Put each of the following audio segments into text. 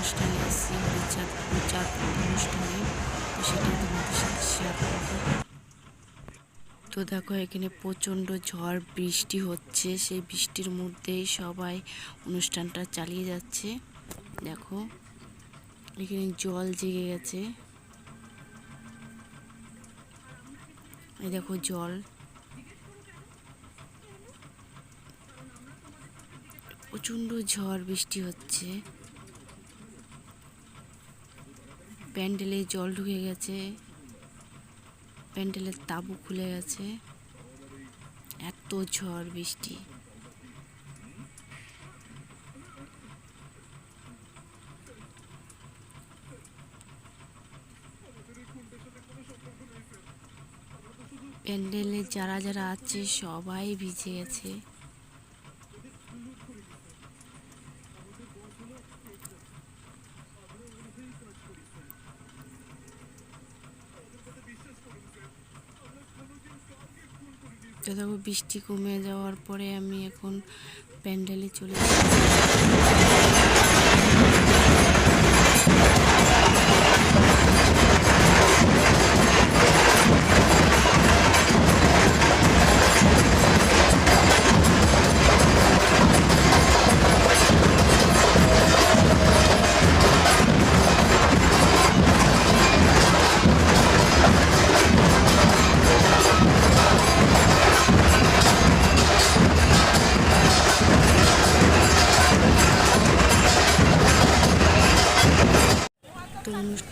অনুষ্ঠানে এসেছি হরিচাঁদ পূজার অনুষ্ঠানে, তো সেটাই তোমাদের সাথে শেয়ার করব। তো দেখো, এখানে প্রচণ্ড ঝড়, বৃষ্টি হচ্ছে। সেই বৃষ্টির মধ্যেই সবাই অনুষ্ঠানটা চালিয়ে যাচ্ছে। দেখো, এখানে জল জেগে গেছে। এই দেখো জল। প্রচণ্ড ঝড়, বৃষ্টি হচ্ছে। প্যান্ডেলে জল ঢুকে গেছে। প্যান্ডেলের তাঁবু খুলে গেছে। এত ঝড়, বৃষ্টি। প্যান্ডেলে যারা যারা আছে, সবাই ভিজে গেছে। তো দেখো বৃষ্টি কমে যাওয়ার পরে আমি এখন প্যান্ডেলে চলে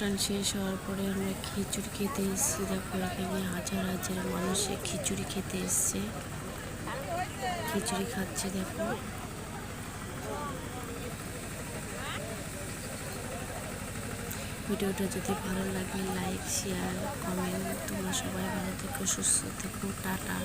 অনুষ্ঠান শেষ হওয়ার পরে আমরা খিচুড়ি খেতে এসেছি। দেখো, এখানে হাজার হাজার মানুষে খিচুড়ি খেতে এসছে। খিচুড়ি খাচ্ছে, দেখো। ভিডিওটা যদি ভালো লাগে, লাইক, শেয়ার, কমেন্ট। তোমরা সবাই ভালো থেকো, সুস্থ থেকো। টাটা।